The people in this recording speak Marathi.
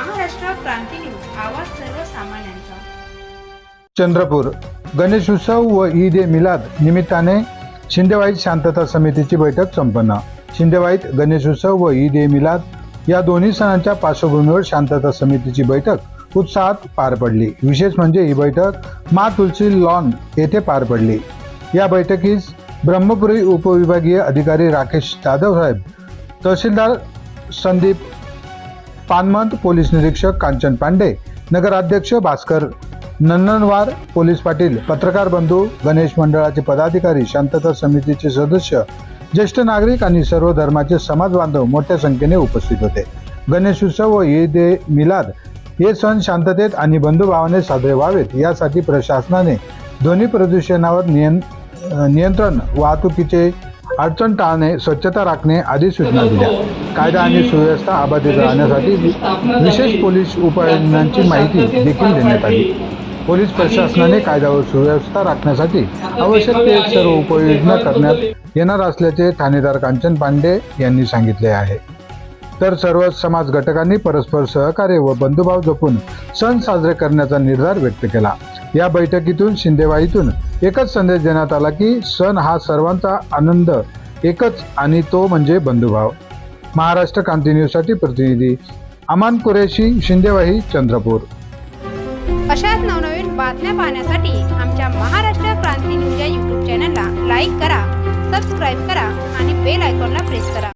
क्रांती न्यूज आवाज सर्वसामान्यांचा. चंद्रपूर गणेशोत्सव व ईद ए मिलाद निमित्ताने शिंदेवाईत शांतता समितीची बैठक संपन्न. शिंदेवाईत गणेशोत्सव व ईद ए मिलाद या दोन्ही सणांच्या पार्श्वभूमीवर शांतता समितीची बैठक उत्साहात पार पडली. विशेष म्हणजे ही बैठक मा तुलसी लॉन येथे पार पडली. या बैठकीस ब्रह्मपुरी उपविभागीय अधिकारी राकेश जाधव साहेब तहसीलदार संदीप पानमंत पोलीस निरीक्षक कांचन पांडे नगराध्यक्ष भास्कर नंदनवार पोलीस पाटील पत्रकार बंधू गणेश मंडळाचे पदाधिकारी शांतता समितीचे सदस्य ज्येष्ठ नागरिक आणि सर्व धर्माचे समाज बांधव मोठ्या संख्येने उपस्थित होते. गणेश उत्सव व ईद ए मिलाद हे सण शांततेत आणि बंधुभावाने साजरे व्हावेत. यासाठी प्रशासनाने ध्वनी प्रदूषणावर नियं नियंत्रण वाहतुकीचे अडचण टाळणे स्वच्छता राखणे आदी सूचना दिल्या. कायदा आणि सुव्यवस्था अबाधित राहण्यासाठी विशेष पोलीस उपाययोजनांची माहिती देखील देण्यात आली. पोलीस प्रशासनाने कायदा व सुव्यवस्था राखण्यासाठी आवश्यक ते सर्व उपाययोजना करण्यात येणार असल्याचे ठाणेदार कांचन पांडे यांनी सांगितले आहे. तर सर्व समाज घटकांनी परस्पर सहकार्य व बंधुभाव जपून सण साजरे करण्याचा निर्धार व्यक्त केला. या बैठकीतून शिंदेवाईतून एकच संदेश देण्यात आला की सण हा सर्वांचा आनंद एकच आणि तो म्हणजे बंधुभाव. महाराष्ट्र क्रांती न्यूजसाठी प्रतिनिधी अमान कुरेशी शिंदेवाही चंद्रपूर. अशाच नवनवीन बातम्या पाहण्यासाठी आमच्या महाराष्ट्र क्रांती न्यूज या यूट्यूब चॅनलला लाईक करा सबस्क्राईब करा आणि बेल आयकॉनला प्रेस करा.